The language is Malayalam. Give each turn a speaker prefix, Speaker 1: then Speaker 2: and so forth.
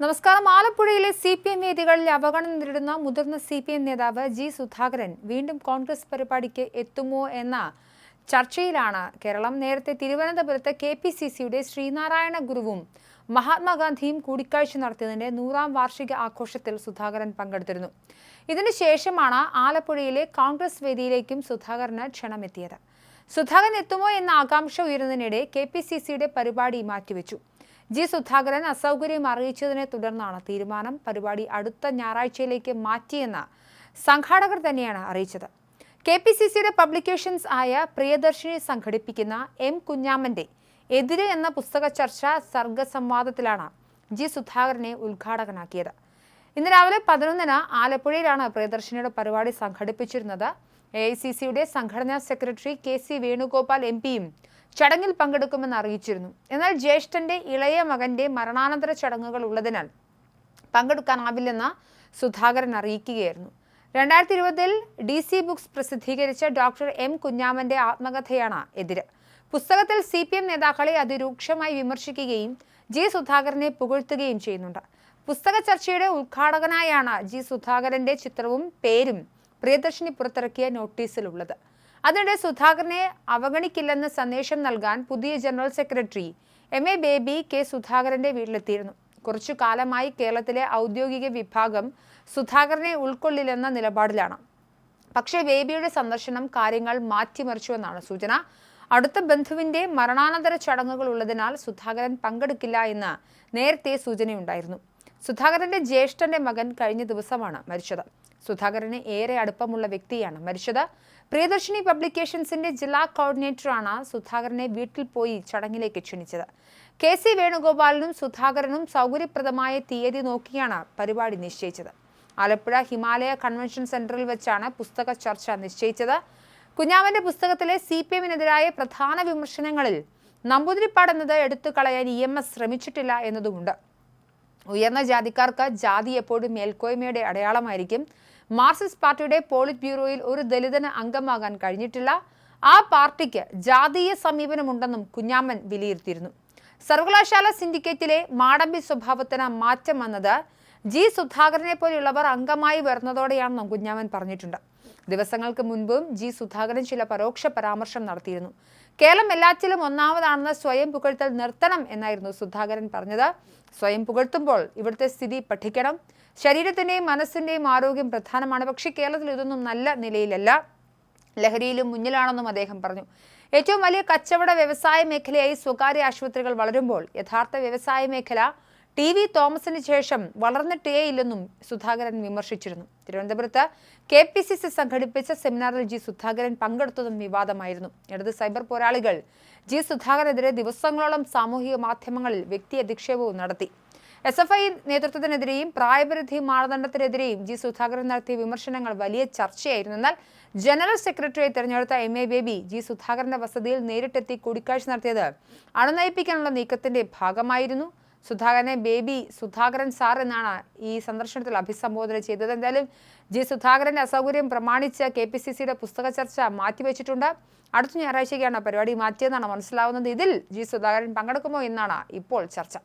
Speaker 1: നമസ്കാരം. ആലപ്പുഴയിലെ സി പി എം വേദികളിൽ അവഗണന നേരിടുന്ന മുതിർന്ന സി പി എം നേതാവ് ജി സുധാകരൻ വീണ്ടും കോൺഗ്രസ് പരിപാടിക്ക് എത്തുമോ എന്ന ചർച്ചയിലാണ് കേരളം. നേരത്തെ തിരുവനന്തപുരത്ത് കെ പി സി സിയുടെ ശ്രീനാരായണ ഗുരുവും മഹാത്മാഗാന്ധിയും കൂടിക്കാഴ്ച നടത്തിയതിന്റെ നൂറാം വാർഷിക ആഘോഷത്തിൽ സുധാകരൻ പങ്കെടുത്തിരുന്നു. ഇതിനുശേഷമാണ് ആലപ്പുഴയിലെ കോൺഗ്രസ് വേദിയിലേക്കും സുധാകരന് ക്ഷണമെത്തിയത്. സുധാകരൻ എത്തുമോ എന്ന ആകാംക്ഷ ഉയരുന്നതിനിടെ കെ പി സി സിയുടെ പരിപാടി മാറ്റിവെച്ചു. ജി സുധാകരൻ അസൗകര്യം അറിയിച്ചതിനെ തുടർന്നാണ് തീരുമാനം പരിപാടി അടുത്ത ഞായറാഴ്ചയിലേക്ക് മാറ്റിയെന്ന് സംഘാടകർ തന്നെയാണ് അറിയിച്ചത്. കെ പി സി സിയുടെ പബ്ലിക്കേഷൻസ് ആയ പ്രിയദർശിനി സംഘടിപ്പിക്കുന്ന എം കുഞ്ഞാമന്റെ എതിരെ എന്ന പുസ്തക ചർച്ച സർഗസംവാദത്തിലാണ് ജി സുധാകരനെ ഉദ്ഘാടകനാക്കിയത്. ഇന്ന് രാവിലെ പതിനൊന്നിന് ആലപ്പുഴയിലാണ് പ്രിയദർശിനിയുടെ പരിപാടി സംഘടിപ്പിച്ചിരുന്നത്. എ ഐ സി സിയുടെ സംഘടനാ secretary K C Venugopal M പിയും ചടങ്ങിൽ പങ്കെടുക്കുമെന്ന് അറിയിച്ചിരുന്നു. എന്നാൽ ജ്യേഷ്ഠന്റെ ഇളയ മകന്റെ മരണാനന്തര ചടങ്ങുകൾ ഉള്ളതിനാൽ പങ്കെടുക്കാനാവില്ലെന്ന് സുധാകരൻ അറിയിക്കുകയായിരുന്നു. രണ്ടായിരത്തി ഇരുപതിൽ ഡി സി ബുക്സ് പ്രസിദ്ധീകരിച്ച ഡോക്ടർ എം കുഞ്ഞാമന്റെ ആത്മകഥയാണ് എതിര്. പുസ്തകത്തിൽ സി പി എം നേതാക്കളെ അതിരൂക്ഷമായി വിമർശിക്കുകയും ജി സുധാകരനെ പുകഴ്ത്തുകയും ചെയ്യുന്നുണ്ട്. പുസ്തക ചർച്ചയുടെ ഉദ്ഘാടകനായാണ് ജി സുധാകരന്റെ ചിത്രവും പേരും പ്രിയദർശിനി പുറത്തിറക്കിയ നോട്ടീസിലുള്ളത്. അതിനിടെ സുധാകരനെ അവഗണിക്കില്ലെന്ന് സന്ദേശം നൽകാൻ പുതിയ general secretary M A Baby K സുധാകരന്റെ വീട്ടിലെത്തിയിരുന്നു. കുറച്ചു കാലമായി കേരളത്തിലെ ഔദ്യോഗിക വിഭാഗം സുധാകരനെ ഉൾക്കൊള്ളില്ലെന്ന നിലപാടിലാണ്. പക്ഷേ ബേബിയുടെ സന്ദർശനം കാര്യങ്ങൾ മാറ്റിമറിച്ചുവെന്നാണ് സൂചന. അടുത്ത ബന്ധുവിന്റെ മരണാനന്തര ചടങ്ങുകൾ ഉള്ളതിനാൽ സുധാകരൻ പങ്കെടുക്കില്ല എന്ന് നേരത്തെ സൂചനയുണ്ടായിരുന്നു. സുധാകരന്റെ ജ്യേഷ്ഠന്റെ മകൻ കഴിഞ്ഞ ദിവസമാണ് മരിച്ചത്. സുധാകരന് ഏറെ അടുപ്പമുള്ള വ്യക്തിയാണ് മരിച്ചത്. പ്രിയദർശിനി പബ്ലിക്കേഷൻസിന്റെ ജില്ലാ കോർഡിനേറ്ററാണ് സുധാകരനെ വീട്ടിൽ പോയി ചടങ്ങിലേക്ക് ക്ഷണിച്ചത്. കെ സി വേണുഗോപാലിനും സുധാകരനും സൗകര്യപ്രദമായ തീയതി നോക്കിയാണ് പരിപാടി നിശ്ചയിച്ചത്. ആലപ്പുഴ ഹിമാലയ കൺവെൻഷൻ സെന്ററിൽ വെച്ചാണ് പുസ്തക ചർച്ച നിശ്ചയിച്ചത്. കുഞ്ഞാവന്റെ പുസ്തകത്തിലെ സി പി എമ്മിനെതിരായ പ്രധാന വിമർശനങ്ങളിൽ നമ്പൂതിരിപ്പാട് എന്നത് എടുത്തു കളയാൻ ഇ എം എസ് ശ്രമിച്ചിട്ടില്ല എന്നതുമുണ്ട്. ഉയർന്ന ജാതിക്കാർക്ക് ജാതി എപ്പോഴും മേൽക്കോയ്മയുടെ അടയാളമായിരിക്കും. മാർക്സിസ്റ്റ് പാർട്ടിയുടെ പോളിറ്റ് ബ്യൂറോയിൽ ഒരു ദലിതന് അംഗമാകാൻ കഴിഞ്ഞിട്ടില്ല. ആ പാർട്ടിക്ക് ജാതീയ സമീപനമുണ്ടെന്നും കുഞ്ഞാമ്മൻ വിലയിരുത്തിയിരുന്നു. സർവകലാശാല സിൻഡിക്കേറ്റിലെ മാടമ്പി സ്വഭാവത്തിന് മാറ്റം വന്നത് ജി സുധാകരനെ പോലെയുള്ളവർ അംഗമായി വരുന്നതോടെയാണെന്നും കുഞ്ഞാമൻ പറഞ്ഞിട്ടുണ്ട്. ദിവസങ്ങൾക്ക് മുൻപും ജി സുധാകരൻ ചില പരോക്ഷ പരാമർശം നടത്തിയിരുന്നു. കേരളം എല്ലാറ്റിലും ഒന്നാമതാണെന്ന് സ്വയം പുകഴ്ത്തൽ നിർത്തണം എന്നായിരുന്നു സുധാകരൻ പറഞ്ഞത്. സ്വയം പുകഴ്ത്തുമ്പോൾ ഇവിടുത്തെ സ്ഥിതി പഠിക്കണം. ശരീരത്തിന്റെയും മനസ്സിന്റെയും ആരോഗ്യം പ്രധാനമാണ്. പക്ഷേ കേരളത്തിൽ ഇതൊന്നും നല്ല നിലയിലല്ല. ലഹരിയിലും മുന്നിലാണെന്നും അദ്ദേഹം പറഞ്ഞു. ഏറ്റവും വലിയ കച്ചവട വ്യവസായ മേഖലയായി സ്വകാര്യ ആശുപത്രികൾ വളരുമ്പോൾ യഥാർത്ഥ വ്യവസായ മേഖല ടി വി തോമസിന് ശേഷം വളർന്നിട്ടേയില്ലെന്നും സുധാകരൻ വിമർശിച്ചിരുന്നു. തിരുവനന്തപുരത്ത് കെ പി സി സി സംഘടിപ്പിച്ച സെമിനാറിൽ ജി സുധാകരൻ പങ്കെടുത്തതും വിവാദമായിരുന്നു. ഇടത് സൈബർ പോരാളികൾ ജി സുധാകരനെതിരെ ദിവസങ്ങളോളം സാമൂഹിക മാധ്യമങ്ങളിൽ വ്യക്തി അധിക്ഷേപവും നടത്തി. എസ് എഫ് ഐ നേതൃത്വത്തിനെതിരെയും പ്രായപരിധി മാനദണ്ഡത്തിനെതിരെയും ജി സുധാകരൻ നടത്തിയ വിമർശനങ്ങൾ വലിയ ചർച്ചയായിരുന്നു എന്നാൽ ജനറൽ സെക്രട്ടറിയെ തെരഞ്ഞെടുത്ത എം എ ബേബി ജി സുധാകരന്റെ വസതിയിൽ നേരിട്ടെത്തി കൂടിക്കാഴ്ച നടത്തിയത് അണുനയിപ്പിക്കാനുള്ള നീക്കത്തിന്റെ ഭാഗമായിരുന്നു. സുധാകരനെ ബേബി സുധാകരൻ സാർ എന്നാണ് ഈ സന്ദർശനത്തിൽ അഭിസംബോധന ചെയ്തത്. എന്തായാലും ജി സുധാകരന്റെ അസൗകര്യം പ്രമാണിച്ച് കെ പി സി സിയുടെ പുസ്തക ചർച്ച മാറ്റിവെച്ചിട്ടുണ്ട്. അടുത്ത ഞായറാഴ്ചയ്ക്കാണ് പരിപാടി മാറ്റിയതെന്നാണ് മനസ്സിലാവുന്നത്. ഇതിൽ ജി സുധാകരൻ പങ്കെടുക്കുമോ എന്നാണ് ഇപ്പോൾ ചർച്ച.